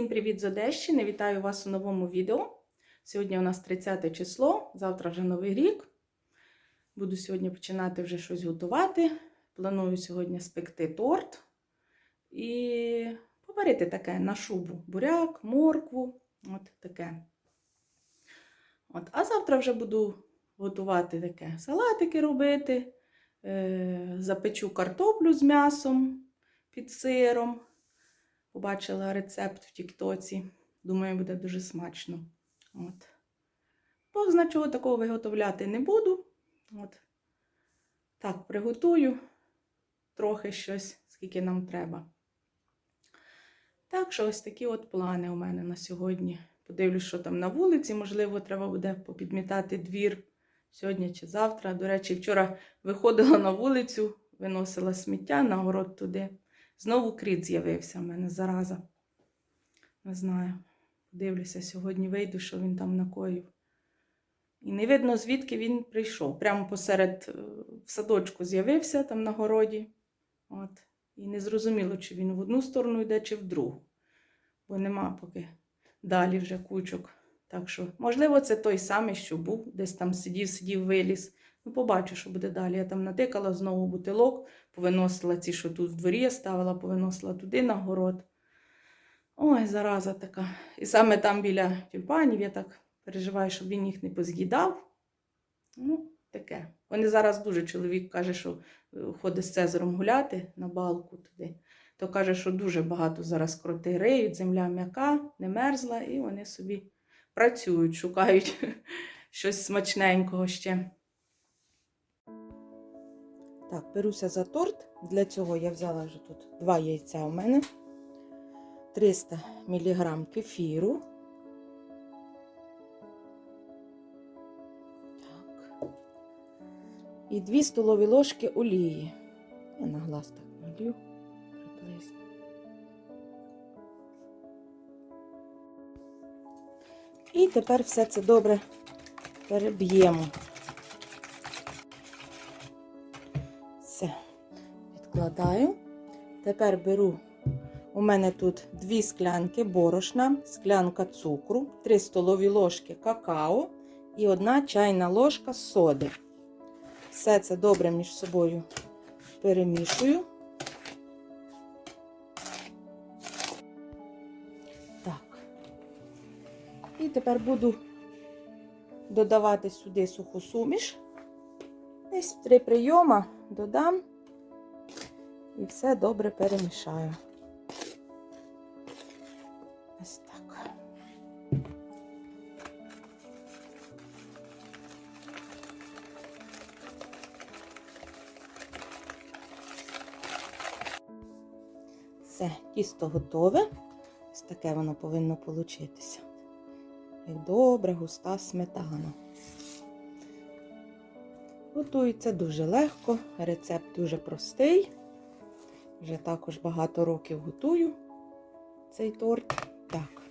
Всім привіт з Одещини! Вітаю вас у новому відео. Сьогодні у нас 30 число, завтра вже новий рік. Буду сьогодні починати вже щось готувати. Планую сьогодні спекти торт і поварити таке на шубу: буряк, моркву. От таке. От. А завтра вже буду готувати таке салатики робити, е- запечу картоплю з м'ясом під сиром. Побачила рецепт в Тіктоці. Думаю, буде дуже смачно. От. Бог зна, чого такого виготовляти не буду. От. Так, приготую трохи щось, скільки нам треба. Так що ось такі от плани у мене на сьогодні. Подивлюсь, що там на вулиці. Можливо, треба буде попідмітати двір сьогодні чи завтра. До речі, вчора виходила на вулицю, виносила сміття на город туди. Знову кріт з'явився в мене зараза. Не знаю. Дивлюся, сьогодні вийду, що він там накоїв. І не видно, звідки він прийшов. Прямо посеред е, в садочку з'явився там на городі. От. І не зрозуміло, чи він в одну сторону йде, чи в другу. Бо нема поки далі вже кучок. Так що, можливо, це той самий, що був, десь там сидів, сидів, виліз. Ну, побачу, що буде далі. Я там натикала знову бутилок, повиносила ці, що тут в дворі я ставила, повиносила туди на город. Ой, зараза така. І саме там біля тюльпанів я так переживаю, щоб він їх не поз'їдав. Ну, таке. Вони зараз дуже чоловік каже, що е, ходить з Цезаром гуляти на балку туди. То каже, що дуже багато зараз кроти риють, земля м'яка, не мерзла, і вони собі працюють, шукають щось смачненького ще. Так, беруся за торт. Для цього я взяла вже тут два яйця у мене, 300 мг кефіру. Так. І 2 столові ложки олії. Я на глаз так налью приблизно. І тепер все це добре переб'ємо. Відкладаю. Тепер беру, у мене тут 2 склянки борошна, склянка цукру, 3 столові ложки какао і 1 чайна ложка соди. Все це добре між собою перемішую. Так. І тепер буду додавати сюди суху суміш. Десь три прийома додам і все добре перемішаю. Ось так. Все, тісто готове. Ось таке воно повинно получитися. Як добра, густа сметана. Готується дуже легко, рецепт дуже простий. Вже також багато років готую цей торт. Так.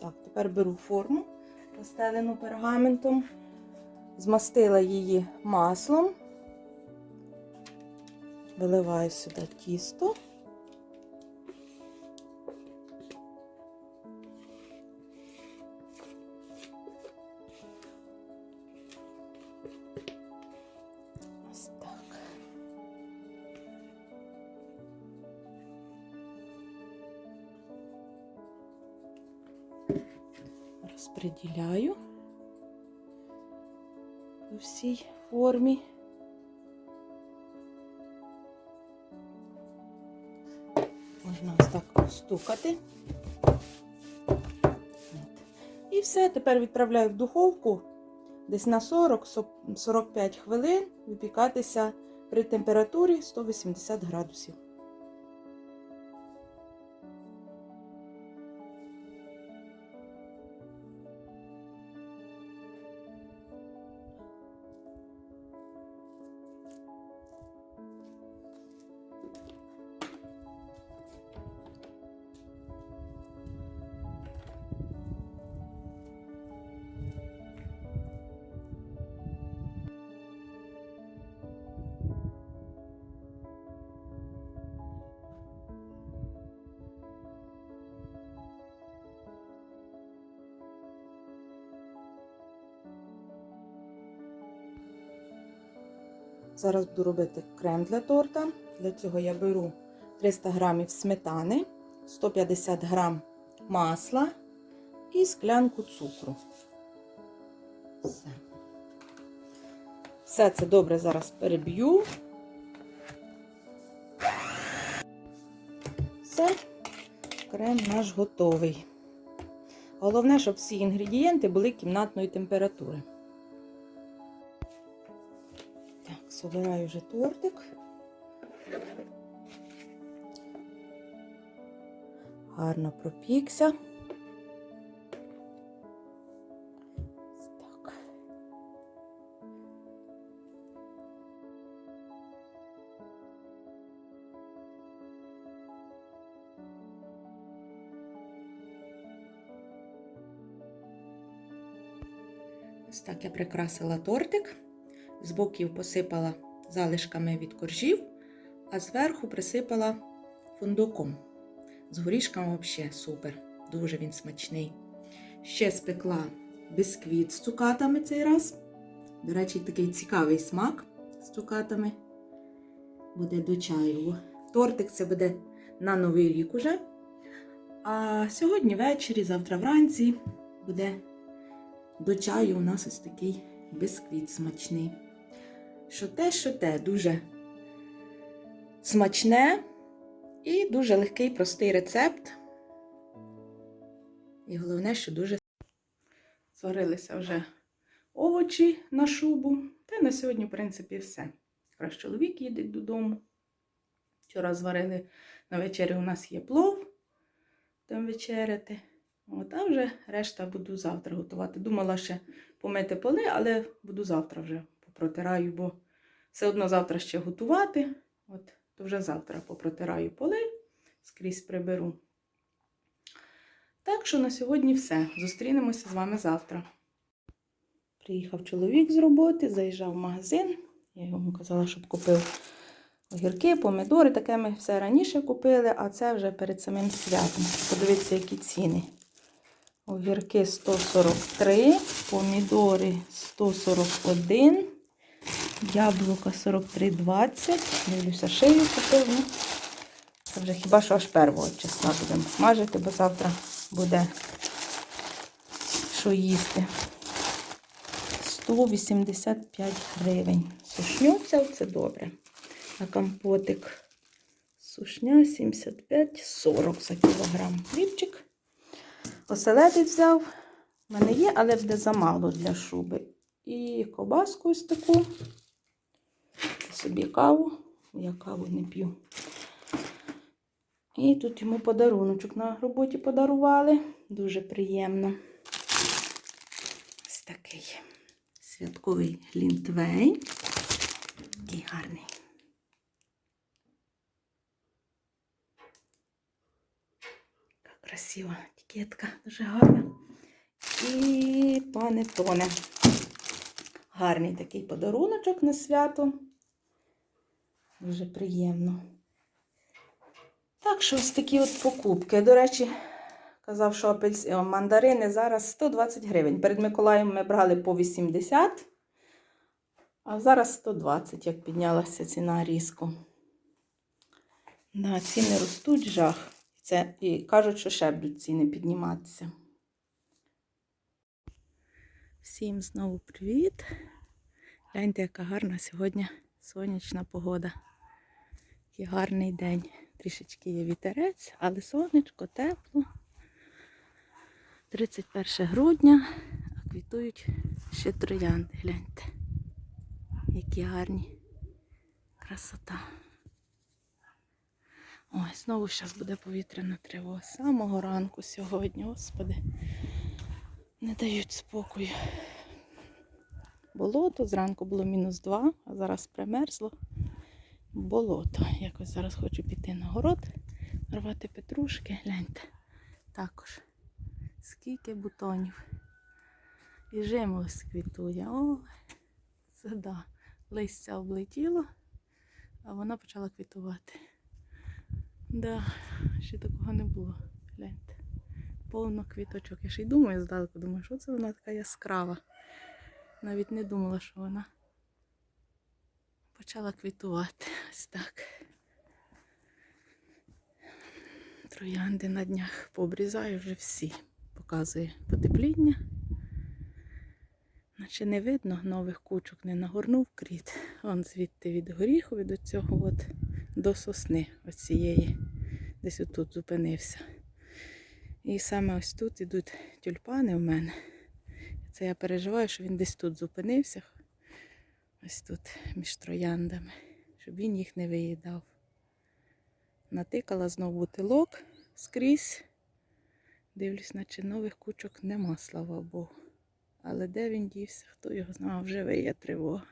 Так, тепер беру форму, постелену пергаментом, змастила її маслом, виливаю сюди тісто. Розподіляю у всій формі. Можна ось так постукати. І все, тепер відправляю в духовку десь на 40-45 хвилин випікатися при температурі 180 градусів. Зараз буду робити крем для торта. Для цього я беру 300 грамів сметани, 150 грам масла і склянку цукру. Все. Все це добре зараз переб'ю. Все, крем наш готовий. Головне, щоб всі інгредієнти були кімнатної температури. Собираю вже тортик. Гарно пропікся. Так. Ось так я прикрасила тортик. З боків посипала залишками від коржів, а зверху присипала фундуком. З горішками взагалі супер. Дуже він смачний. Ще спекла бисквіт з цукатами цей раз. До речі, такий цікавий смак з цукатами. Буде до чаю. Тортик це буде на новий рік уже. А сьогодні ввечері, завтра вранці буде до чаю у нас ось такий бисквіт смачний. Що те, що те, дуже смачне і дуже легкий, простий рецепт. І головне, що дуже сварилися вже овочі на шубу. Та на сьогодні, в принципі, все. Якраз чоловік їде додому. Вчора зварили на вечері у нас є плов, там вечеряти. От, а вже решта буду завтра готувати. Думала ще помити поли, але буду завтра вже попротираю, бо все одно завтра ще готувати. От, то вже завтра попротираю поли, скрізь приберу. Так що на сьогодні все. Зустрінемося з вами завтра. Приїхав чоловік з роботи, заїжджав в магазин. Я йому казала, щоб купив огірки, помідори. Таке ми все раніше купили, а це вже перед самим святом. Подивіться, які ціни. Огірки 143, помідори 141, яблука 43,20. Дивлюся, шию купив. Ну, це вже хіба що аж первого числа будемо смажити, бо завтра буде що їсти. 185 гривень. Сушню це добре. А компотик сушня 75-40 за кілограм. Хлібчик. Оселедець взяв. У мене є, але буде замало для шуби. І ковбаску ось таку. Собі каву. Я каву не п'ю. І тут йому подаруночок на роботі подарували. Дуже приємно. Ось такий святковий глінтвейн. Такий гарний. Яка красива етикетка, дуже гарна. І пане Тоне. Гарний такий подаруночок на свято. Дуже приємно. Так що ось такі от покупки. До речі, казав, що апельс... мандарини зараз 120 гривень. Перед Миколаєм ми брали по 80, а зараз 120, як піднялася ціна різко. Да, ціни ростуть жах. Це, і кажуть, що ще будуть ціни підніматися. Всім знову привіт. Гляньте, яка гарна сьогодні сонячна погода. Який гарний день. Трішечки є вітерець, але сонечко тепло. 31 грудня, а квітують ще троянди. Гляньте. Які гарні. Красота. Ой, знову зараз буде повітряна тривога. З самого ранку сьогодні, господи, не дають спокою. Болото, зранку було мінус 2, а зараз примерзло. Болото. Якось зараз хочу піти на город, рвати петрушки. Гляньте. Також. Скільки бутонів. І жимолость квітує. О, це да. Листя облетіло, а вона почала квітувати. Да, ще такого не було. Гляньте. Повно квіточок. Я ще й думаю здалеку, думаю, що це вона така яскрава. Навіть не думала, що вона почала квітувати. Ось так. Троянди на днях пообрізаю вже всі. Показує потепління. Наче не видно нових кучок, не нагорнув кріт. Вон звідти від горіху, до цього от до сосни ось цієї. Десь отут зупинився. І саме ось тут ідуть тюльпани в мене. Це я переживаю, що він десь тут зупинився. Ось тут між трояндами, щоб він їх не виїдав. Натикала знову бутилок скрізь. Дивлюсь, наче нових кучок нема, слава Богу. Але де він дівся, хто його знав, вже виє тривога.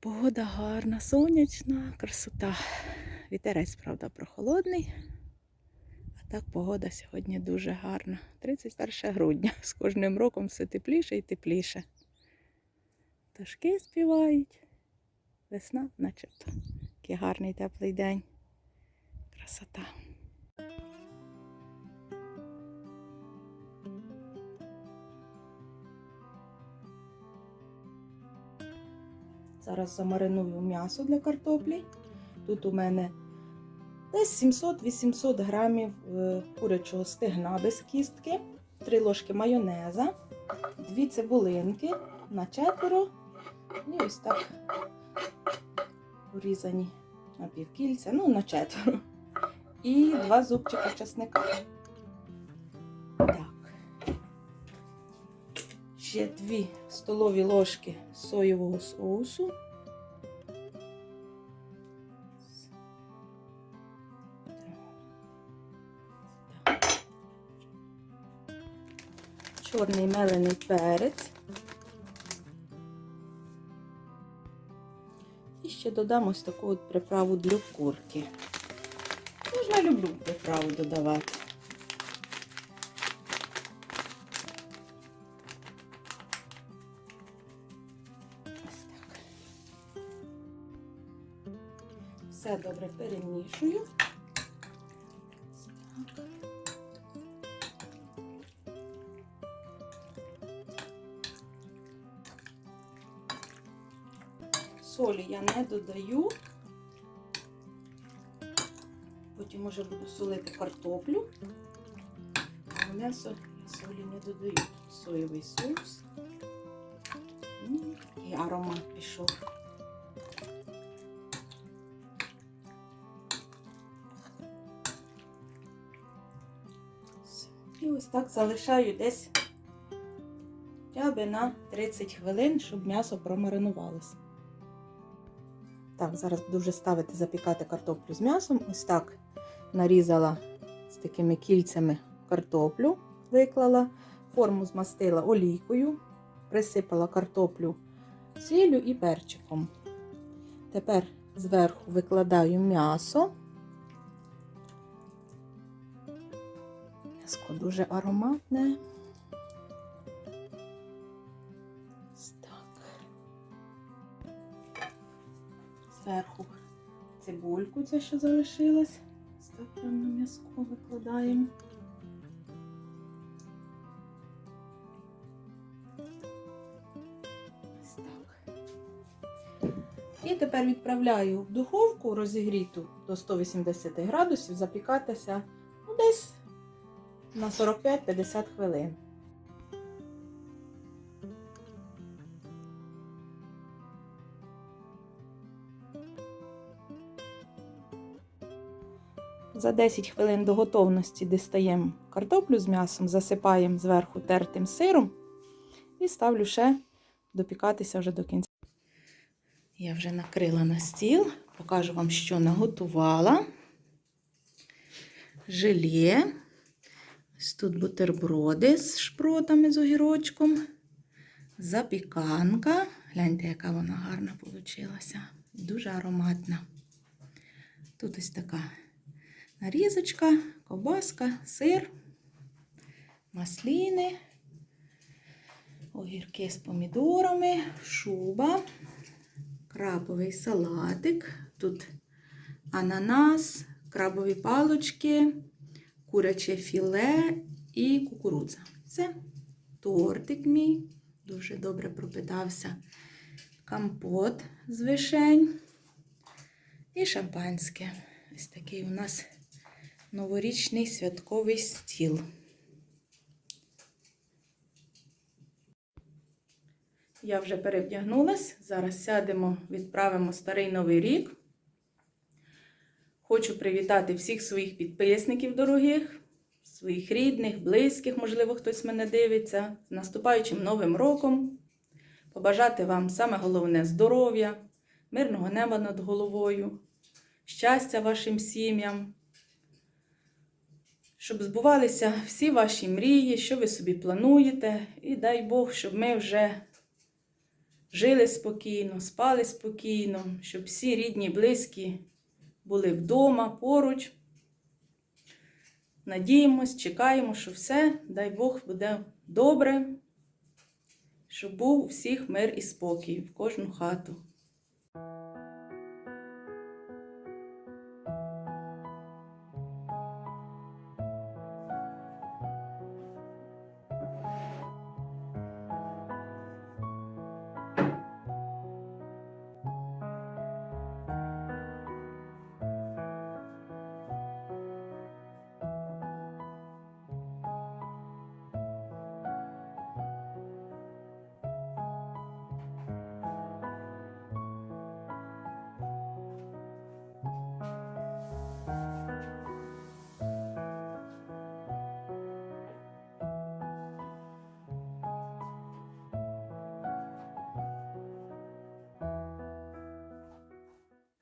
Погода гарна, сонячна, красота. Вітерець, правда, прохолодний. А так погода сьогодні дуже гарна. 31 грудня. З кожним роком все тепліше і тепліше. Пташки співають. Весна, начебто. Який гарний теплий день. Красота. Зараз замариную м'ясо для картоплі. Тут у мене десь 700-800 грамів е, курячого стегна без кістки, 3 ложки майонеза, 2 цибулинки на четверо і ось так порізані на півкільця, ну на четверо. І 2 зубчика чесника. Так. Ще 2 столові ложки соєвого соусу. Чорний мелений перець. І ще додам ось таку от приправу для курки. Можна люблю приправу додавати. Все добре перемішую. Солі я не додаю. Потім уже буду солити картоплю. А я солі не додаю. Соєвий соус. І аромат пішов. І ось так залишаю десь хоча б на 30 хвилин, щоб м'ясо промаринувалося. Так, зараз буду вже ставити запікати картоплю з м'ясом. Ось так нарізала з такими кільцями картоплю, виклала, форму змастила олійкою, присипала картоплю сіллю і перчиком. Тепер зверху викладаю м'ясо. М'яско дуже ароматне. Зверху цибульку, це що залишилось. Ось так прямо на м'язко викладаємо. І тепер відправляю в духовку розігріту до 180 градусів запікатися ну, десь на 45-50 хвилин. За 10 хвилин до готовності дістаємо картоплю з м'ясом, засипаємо зверху тертим сиром і ставлю ще допікатися вже до кінця. Я вже накрила на стіл, покажу вам, що наготувала. Желе. Ось тут бутерброди з шпротами з огірочком. Запіканка. Гляньте, яка вона гарна вийшла. Дуже ароматна. Тут ось така нарізочка, ковбаска, сир, масліни, огірки з помідорами, шуба, крабовий салатик. Тут ананас, крабові палочки, куряче філе і кукурудза. Це тортик мій, дуже добре пропитався компот з вишень і шампанське. Ось такий у нас новорічний святковий стіл. Я вже перевдягнулась. Зараз сядемо, відправимо старий новий рік. Хочу привітати всіх своїх підписників дорогих, своїх рідних, близьких, можливо, хтось мене дивиться, з наступаючим новим роком. Побажати вам саме головне здоров'я, мирного неба над головою, щастя вашим сім'ям, щоб збувалися всі ваші мрії, що ви собі плануєте, і дай Бог, щоб ми вже жили спокійно, спали спокійно, щоб всі рідні, близькі були вдома, поруч. Надіємось, чекаємо, що все, дай Бог, буде добре, щоб був у всіх мир і спокій в кожну хату.